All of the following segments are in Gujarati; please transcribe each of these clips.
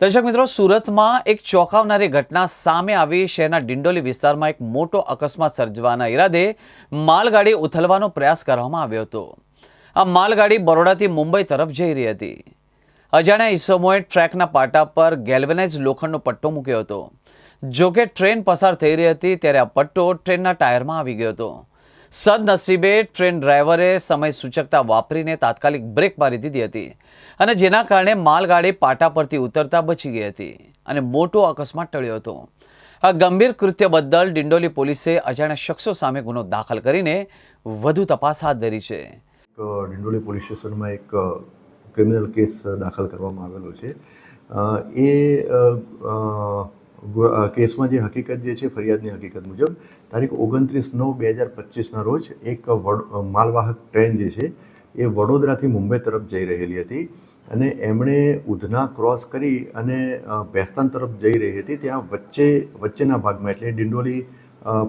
દર્શક મિત્રો, સુરતમાં એક ચોંકાવનારી ઘટના સામે આવી. શહેરના ડિંડોલી વિસ્તારમાં એક મોટો અકસ્માત સર્જવાના ઈરાદે માલગાડી ઉથલવાનો પ્રયાસ કરવામાં આવ્યો હતો. આ માલગાડી બરોડાથી મુંબઈ તરફ જઈ રહી હતી. અજાણ્યા ઈસમોએ ટ્રેકના પાટા પર ગેલ્વેનાઇઝ લોખંડનો પટ્ટો મૂક્યો હતો. જોકે ટ્રેન પસાર થઈ રહી હતી, ત્યારે આ પટ્ટો ટ્રેનના ટાયરમાં આવી ગયો હતો. સદનસીબે ટ્રેન ડ્રાઈવરે સમય સૂચકતા વાપરીને તાત્કાલિક બ્રેક મારી દીધી હતી અને જેના કારણે માલગાડી પાટા પરથી ઉતરતા બચી ગઈ હતી અને મોટો અકસ્માત ટળ્યો હતો. આ ગંભીર કૃત્ય બદલ ડિંડોલી પોલીસે અજાણ્યા શખ્સો સામે ગુનો દાખલ કરીને વધુ તપાસ હાથ ધરી છે. ડિંડોલી પોલીસ સ્ટેશનમાં એક ક્રિમિનલ કેસ દાખલ કરવામાં આવેલો છે. એ કેસમાં જે હકીકત જે છે, ફરિયાદની હકીકત મુજબ, તારીખ ઓગણત્રીસ નવ બે હજાર પચીસના રોજ એક માલવાહક ટ્રેન જે છે, એ વડોદરાથી મુંબઈ તરફ જઈ રહેલી હતી અને એમણે ઉધના ક્રોસ કરી અને ભેસ્તાન તરફ જઈ રહી હતી. ત્યાં વચ્ચે, વચ્ચેના ભાગમાં, એટલે ડિંડોલી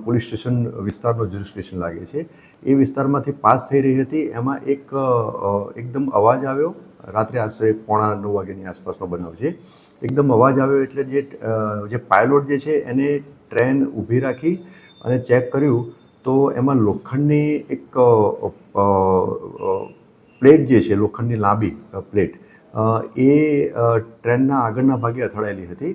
પોલીસ સ્ટેશન વિસ્તારનો જ્યુરી સ્ટેશન લાગે છે. એ વિસ્તારમાંથી પાસ થઈ રહી હતી. એમાં એક એકદમ અવાજ આવ્યો. રાત્રે આશરે પોણા નવ વાગ્યાની આસપાસનો બનાવ છે. એકદમ અવાજ આવ્યો એટલે જે જે પાયલોટ જે છે એને ટ્રેન ઊભી રાખી અને ચેક કર્યું તો એમાં લોખંડની એક પ્લેટ જે છે, લોખંડની લાંબી પ્લેટ એ ટ્રેનના આગળના ભાગે અથડાયેલી હતી.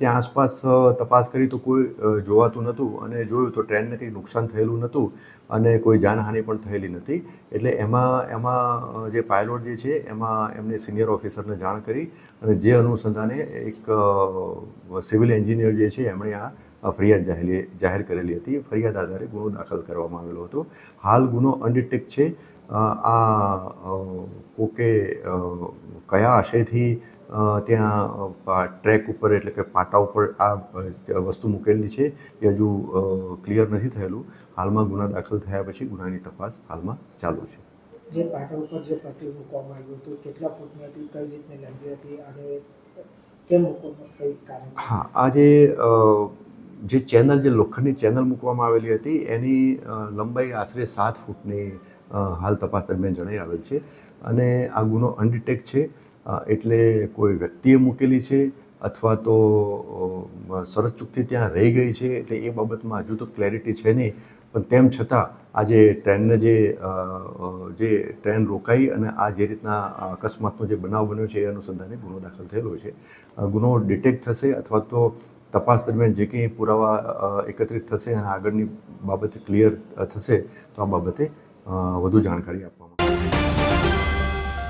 ત્યાં આસપાસ તપાસ કરી તો કોઈ જોવાતું નહોતું અને જોયું તો ટ્રેનને કંઈ નુકસાન થયેલું નહોતું અને કોઈ જાનહાનિ પણ થયેલી નથી. એટલે એમાં એમાં જે પાયલોટ જે છે, એમાં એમને સિનિયર ઓફિસરને જાણ કરી અને જે અનુસંધાને એક સિવિલ એન્જિનિયર જે છે, એમણે આ ફરિયાદ જાહેર જાહેર કરેલી હતી. ફરિયાદ આધારે ગુનો દાખલ કરવામાં આવેલો હતો. હાલ ગુનો અનડિટેક છે. આ કોકે કયા આશયથી ત્યાં ટ્રેક ઉપર એટલે કે પાટા ઉપર આ વસ્તુ મૂકેલી છે એ હજુ ક્લિયર નથી થયેલું. હાલમાં ગુના દાખલ થયા પછી ગુનાની તપાસ હાલમાં ચાલુ છે. જે પાટા ઉપર જે પટ્ટી મૂકવામાં આવ્યું હતું કેટલા ફૂટની હતી કઈ રીતની લંબી હતી અને કેમ મૂકવામાં કઈ કારણ? હા આ જે ચેનલ, જે લોખંડની ચેનલ મૂકવામાં આવેલી હતી, એની લંબાઈ આશરે સાત ફૂટની હાલ તપાસ દરમિયાન જણાઈ આવેલ છે. અને આ ગુનો અનડિટેક છે એટલે કોઈ વ્યક્તિએ મૂકેલી છે અથવા તો સરસ ચૂકથી ત્યાં રહી ગઈ છે, એટલે એ બાબતમાં હજુ તો ક્લેરિટી છે નહીં. પણ તેમ છતાં, આ જે ટ્રેનને જે જે ટ્રેન રોકાઈ અને આ જે રીતના અકસ્માતનો જે બનાવ બન્યો છે, એ અનુસંધાને ગુનો દાખલ થયેલો છે. ગુનો ડિટેક્ટ થશે અથવા તો તપાસ દરમિયાન જે કંઈ પુરાવા એકત્રિત થશે અને આગળની બાબતે ક્લિયર થશે તો આ બાબતે વધુ જાણકારી આપવામાં